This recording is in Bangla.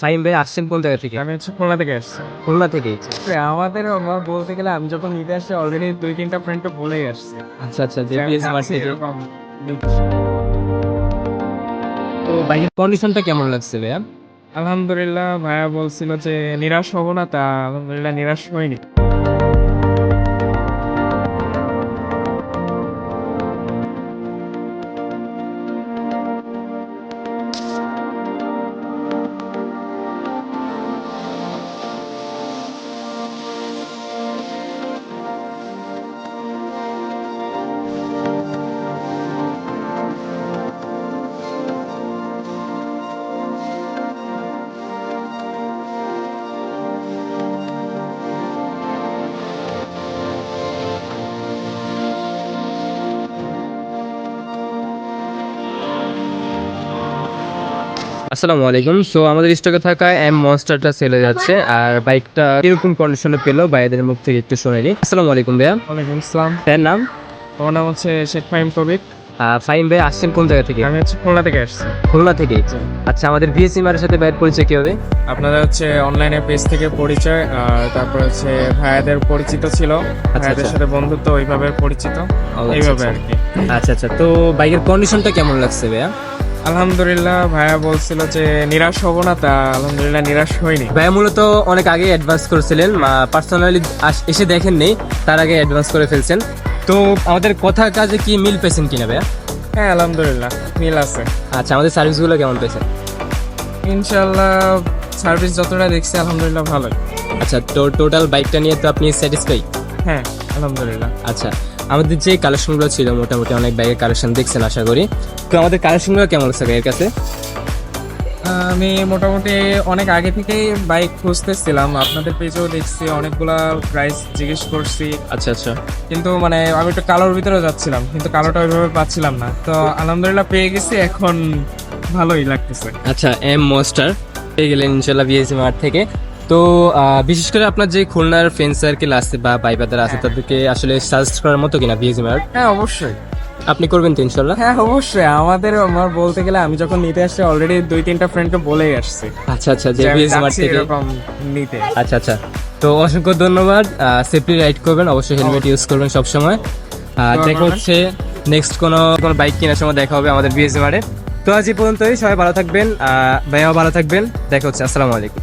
ভাই আসছেন কোন জায়গা থেকে? আমি হচ্ছে খুলনা থেকে আসছি। খুলনা থেকে? আমাদের আমার বলতে গেলে আমি যখন নিতে আসছি অলরেডি দুই তিনটা ফ্রেন্ড তো বলেই আসছে। আচ্ছা আচ্ছা এরকম। তো কন্ডিশনটা কেমন লাগছে ভাইয়া? আলহামদুলিল্লাহ ভাইয়া বলছিল যে নিরাশ হব না তা আলহামদুলিল্লাহ নিরাশ হয়নি আসসালামু আলাইকুম। সো আমাদের স্টকে থাকা এম মনস্টারটা সেলে যাচ্ছে আর বাইকটা কীরকম কন্ডিশনে পেল ভাইদের মুখ থেকে একটু শুনে নিই। আসসালামু আলাইকুম ভাইয়া। ওয়ালাইকুম আসসালাম। ভাইয়ের নাম? আমার নাম হচ্ছে শেখ ফাহিম কবির ফাহিম ভাই আসছেন কোন জায়গা থেকে? আমি হচ্ছে খুলনা থেকে আসছি। খুলনা থেকে আচ্ছা আমাদের ভিএসি মারের সাথে ভাইয়ের পরিচয় কি হবে? আপনারা হচ্ছে অনলাইনে পেজ থেকে পরিচয় আর তারপর হচ্ছে ভাইয়াদের পরিচিত ছিল। ভাইয়াদের আচ্ছা। সাথে বন্ধুত্ব ওইভাবে পরিচিত। আচ্ছা, এইভাবে আচ্ছা। আর কি। আচ্ছা আচ্ছা। তো বাইকের কন্ডিশনটা কেমন লাগছে ভাইয়া? আলহামদুলিল্লাহ ভাইয়া বলছিল যে নিরাশ হব না তা আলহামদুলিল্লাহ নিরাশ হয়নি ভাইয়া মূলত অনেক আগে অ্যাডভান্স করেছিলেন পার্সোনালি এসে দেখেননি তার আগে অ্যাডভান্স করে ফেলছেন। তো আমাদের কথা কাজে কি মিল পেয়েছেন কিনা ভাইয়া? হ্যাঁ আলহামদুলিল্লাহ মিল আছে। আচ্ছা আমাদের সার্ভিসগুলো কেমন পেয়েছেন ইনশাল্লাহ সার্ভিস যতটা দেখছি আলহামদুলিল্লাহ ভালোই। আচ্ছা তো টোটাল বাইকটা নিয়ে তো আপনি স্যাটিসফাই হ্যাঁ আলহামদুলিল্লাহ। আচ্ছা আমাদের যে কালেকশনগুলো ছিল মোটামুটি অনেক ব্যাগের কালেকশন দেখছেন আশা করি। তো আমাদের কালেকশনগুলো কেমন লাগছে ভাইয়ের কাছে? আমি মোটামুটি অনেক আগে থেকেই বাইক খুঁজতেছিলাম। আপনাদের পেজেও দেখছি অনেকগুলা প্রাইস জিজ্ঞেস করছি। আচ্ছা আচ্ছা। কিন্তু মানে আমি একটু কালোর ভিতরে যাচ্ছিলাম কিন্তু কালোটা ওইভাবে পাচ্ছিলাম না। তো আলহামদুলিল্লাহ পেয়ে গেছি এখন ভালোই লাগতেছে। আচ্ছা এম মোস্টার পেয়ে গেলেন ইনশাল্লাহ বিএসসি মার্ট থেকে। তো বিশেষ করে আপনার যে খুলনার ফ্রেন্ড সার্কেল আছে বা বাইবাদার আছে তাদেরকে আসলে সাজেস্ট করার মতো কিনা বিএসসি মার্ট হ্যাঁ অবশ্যই। আপনি করবেন তো ইনশাল্লাহ হ্যাঁ অবশ্যই। আমাদের আমার বলতে গেলে আমি যখন নিতে আসছি অলরেডি দুই তিনটা ফ্রেন্ডকে বলেই আসছি। আচ্ছা আচ্ছা যে যে মার্ট থেকে। নিতে। আচ্ছা আচ্ছা। তো অসংখ্য ধন্যবাদ। সেফটি রাইড করবেন অবশ্যই হেলমেট ইউজ করবেন সবসময়। আর দেখা হচ্ছে নেক্সট কোনো কোনো বাইক কেনার সময় দেখা হবে আমাদের বিএসসি মার্টে তো আজ এই পর্যন্তই। সবাই ভালো থাকবেন। ভাইয়াও ভালো থাকবেন। দেখা হচ্ছে। আসসালামু আলাইকুম।